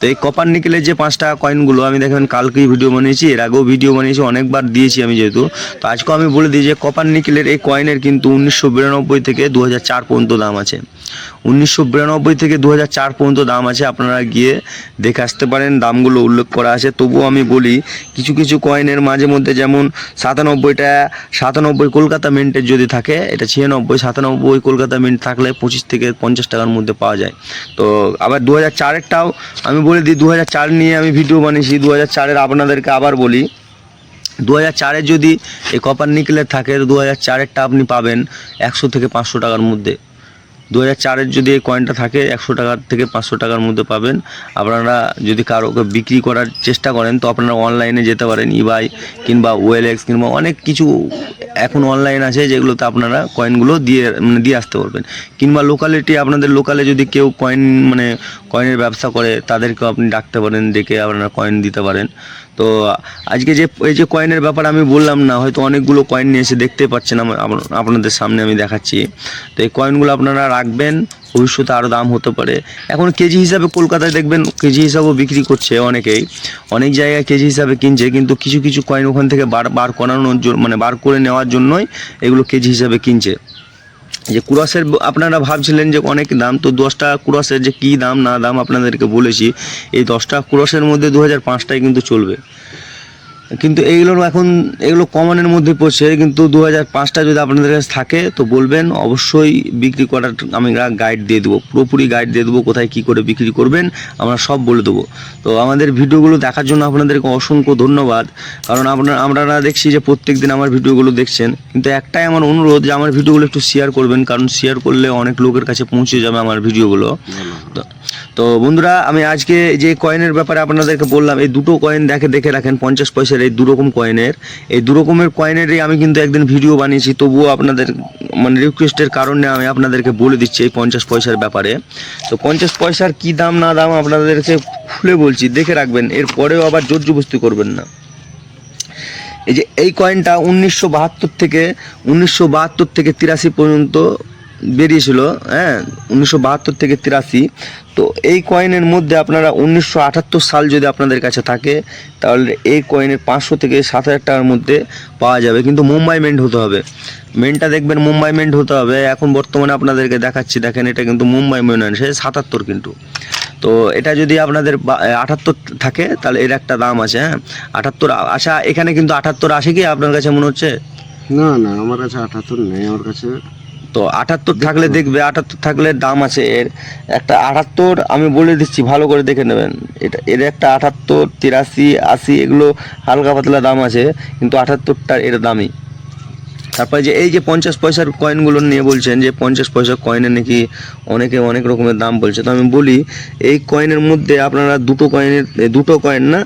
তো এই কপার নিকেলের যে পাঁচ টাকা কয়েনগুলো আমি দেখেন কালকেই ভিডিও বানিয়েছি, এর আগেও ভিডিও বানিয়েছি, অনেকবার দিয়েছি আমি যেহেতু। তো আজকেও আমি বলে দিই যে কপার নিকেলের এই কয়েনের কিন্তু উনিশশো বিরানব্বই থেকে দু হাজার চার পর্যন্ত দাম আছে। উনিশশো বিরানব্বই থেকে দু হাজার চার পর্যন্ত দাম আছে, আপনারা গিয়ে দেখে আসতে পারেন। দামগুলো উল্লেখ করা আছে। তবুও আমি বলি, কিছু কিছু কয়েনের মাঝে মধ্যে যেমন সাতানব্বইটা, সাতানব্বই কলকাতা মিন্টের যদি থাকে, এটা ছিয়ানব্বই, সাতানব্বই কলকাতা মিন্ট থাকলে পঁচিশ থেকে পঞ্চাশ টাকার মধ্যে পাওয়া যায়। তো আবার দু হাজার চারেরটাও আমি বলে দিই দু হাজার চার নিয়ে আমি ভিডিও বানিয়েছি। দু হাজার চারের আপনাদেরকে আবার বলি দু হাজার চারের যদি এই কপার নিকেলের থাকে দু হাজার চারেরটা আপনি পাবেন একশো থেকে পাঁচশো টাকার মধ্যে। দু হাজার যদি এই কয়েনটা থাকে, একশো টাকার থেকে পাঁচশো টাকার মধ্যে পাবেন। আপনারা যদি কারোকে বিক্রি করার চেষ্টা করেন, তো আপনারা অনলাইনে যেতে পারেন ইবাই কিংবা ওয়েলএক্স কিংবা অনেক কিছু এখন অনলাইন আছে যেগুলোতে আপনারা কয়েনগুলো দিয়ে মানে দিয়ে আসতে পারবেন। কিংবা লোকালিটি আপনাদের লোকালে যদি কেউ কয়েন মানে কয়েনের ব্যবসা করে, তাদেরকেও আপনি ডাকতে পারেন, ডেকে আপনারা কয়েন দিতে পারেন। তো আজকে যে, এই যে কয়েনের ব্যাপার আমি বললাম না, হয়তো অনেকগুলো কয়েন নিয়ে এসে দেখতে পাচ্ছেন আপনাদের সামনে আমি দেখাচ্ছি। তো এই কয়েনগুলো আপনারা রাখবেন ভবিষ্যতে আরও দাম হতে পারে। এখন কেজি হিসাবে কলকাতায় দেখবেন কেজি হিসাবেও বিক্রি করছে অনেকেই। অনেক জায়গায় কেজি হিসাবে কিনছে, কিন্তু কিছু কিছু কয়েন ওখান থেকে বার বার করানোর জন্য মানে বার করে নেওয়ার জন্যই এগুলো কেজি হিসাবে কিনছে। যে কুরাসের আপনারা ভাবছিলেন যে অনেক দাম, তো দশটা কুরাসের যে কী দাম না দাম আপনাদেরকে বলেছি, এই দশটা কুরাসের মধ্যে দু হাজার পাঁচটাই কিন্তু চলবে। কিন্তু এইগুলো এখন, এগুলো কমনের মধ্যে পড়ছে, কিন্তু দু হাজার পাঁচটা যদি আপনাদের কাছে থাকে, তো বলবেন, অবশ্যই বিক্রি করার আমি গাইড দিয়ে দেবো, পুরোপুরি গাইড দিয়ে দেবো কোথায় কী করে বিক্রি করবেন, আমরা সব বলে দেবো। তো আমাদের ভিডিওগুলো দেখার জন্য আপনাদেরকে অসংখ্য ধন্যবাদ, কারণ আপনারা, আমরা দেখছি যে প্রত্যেক দিন আমার ভিডিওগুলো দেখছেন, কিন্তু একটাই আমার অনুরোধ যে আমার ভিডিওগুলো একটু শেয়ার করবেন, কারণ শেয়ার করলে অনেক লোকের কাছে পৌঁছে যাবে আমার ভিডিওগুলো। তো বন্ধুরা, আমি আজকে যে কয়েনের ব্যাপারে আপনাদেরকে বললাম, এই দুটো কয়েন দেখে দেখে রাখেন, পঞ্চাশ পয়সার এই দুরকম কয়েনের এই দুরকমের কয়েনেরই আমি কিন্তু একদিন ভিডিও বানিয়েছি, তবুও আপনাদের মানে রিকোয়েস্টের কারণে আমি আপনাদেরকে বলে দিচ্ছি এই পঞ্চাশ পয়সার ব্যাপারে। তো পঞ্চাশ পয়সার কি দাম, না দাম আপনাদেরকে খুলে বলছি, দেখে রাখবেন, এরপরেও আবার জোর জবস্তি করবেন না। এই যে এই কয়েনটা উনিশশো বাহাত্তর থেকে, উনিশশো বাহাত্তর থেকে তিরাশি পর্যন্ত বেরিয়েছিল হ্যাঁ উনিশশো বাহাত্তর থেকে তিরাশি। তো এই কয়েনের মধ্যে আপনারা উনিশশো আটাত্তর সাল যদি আপনাদের কাছে থাকে, তাহলে এই কয়েনের পাঁচশো থেকে সাত হাজার টাকার মধ্যে পাওয়া যাবে। কিন্তু মুম্বাই মেন্ট হতে হবে। মেনটা দেখবেন মুম্বাই মেন্ট হতে হবে। এখন বর্তমানে আপনাদেরকে দেখাচ্ছি, দেখেন এটা কিন্তু মুম্বাই মেন সে সাতাত্তর কিন্তু। তো এটা যদি আপনাদের আটাত্তর থাকে, তাহলে এর একটা দাম আছে হ্যাঁ। আটাত্তর আশা এখানে কিন্তু আটাত্তর আসে কি আপনার কাছে মনে হচ্ছে? না না, আমার কাছে আঠাত্তর নেই, আমার কাছে তো আটাত্তর থাকলে দেখবে আটাত্তর থাকলে দাম আছে এর। একটা আটাত্তর আমি বলে দিচ্ছি ভালো করে দেখে নেবেন। এটা এর একটা আটাত্তর তিরাশি আশি এগুলো হালকা পাতলা দাম আছে কিন্তু আটাত্তরটা এর দামই। তারপরে যে এই যে পঞ্চাশ পয়সার কয়েনগুলো নিয়ে বলছেন, যে পঞ্চাশ পয়সার কয়েনের নাকি অনেকে অনেক রকমের দাম বলছে, তো আমি বলি, এই কয়েনের মধ্যে আপনারা দুটো কয়েনের দুটো কয়েন না,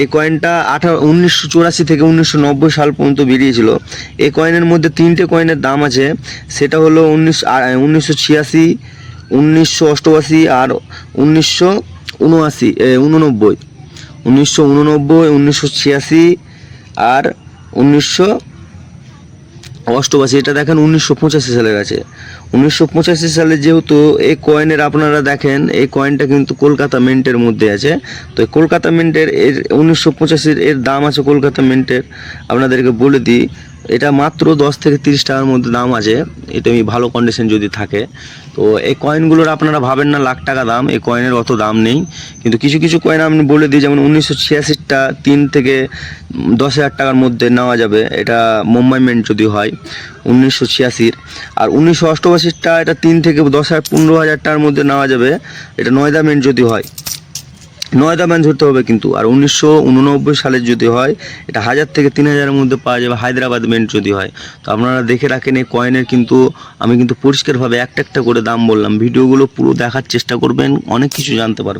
এই কয়েনটা আঠারো উনিশশো চুরাশি থেকে উনিশশো নব্বই সাল পর্যন্ত বেরিয়েছিল। এই কয়েনের মধ্যে তিনটে কয়েনের দাম আছে, সেটা হলো উনিশশো উনিশশো ছিয়াশি, উনিশশো অষ্টআশি আর উনিশশো উনআশি উননব্বই। উনিশশো উননব্বই, উনিশশো ছিয়াশি আর উনিশশো অষ্টআশি, এটা দেখেন উনিশশো পঁচাশি সালের আছে। উনিশশো পঁচাশি সালে যেহেতু এই কয়েনের আপনারা দেখেন, এই কয়েনটা কিন্তু কলকাতা মিন্টের মধ্যে আছে। তো কলকাতা মিন্টের এর উনিশশো পঁচাশির এর দাম আছে কলকাতা মিন্টের আপনাদেরকে বলে দিই এটা মাত্র দশ থেকে তিরিশ টাকার মধ্যে দাম আছে। এটা আমি ভালো কন্ডিশন যদি থাকে। তো এই কয়েনগুলোর আপনারা ভাবেন না, লাখ টাকা দাম। এই কয়েনের অত দাম নেই। কিন্তু কিছু কিছু কয়েন আমি বলে দিই, যেমন উনিশশো ছিয়াশিটা তিন থেকে দশ হাজার টাকার মধ্যে নেওয়া যাবে। এটা মুম্বাই মেন্ট যদি হয়, উনিশশো ছিয়াশির। আর উনিশশো অষ্টআশিটা এটা তিন থেকে দশ হাজার, পনেরো হাজার টাকার মধ্যে নেওয়া যাবে। এটা নয়দা মেন্ট যদি হয়। নয়দা ম্যান ধরতে হবে কিন্তু। আর উনিশশো উননব্বই সালের যদি হয়, এটা হাজার থেকে তিন হাজারের মধ্যে পাওয়া যাবে হায়দ্রাবাদ মেন্ট যদি হয়। তো আপনারা দেখে রাখেন এই কয়েনের কিন্তু, আমি কিন্তু পরিষ্কারভাবে একটা একটা করে দাম বললাম। ভিডিওগুলো পুরো দেখার চেষ্টা করবেন, অনেক কিছু জানতে পারবেন।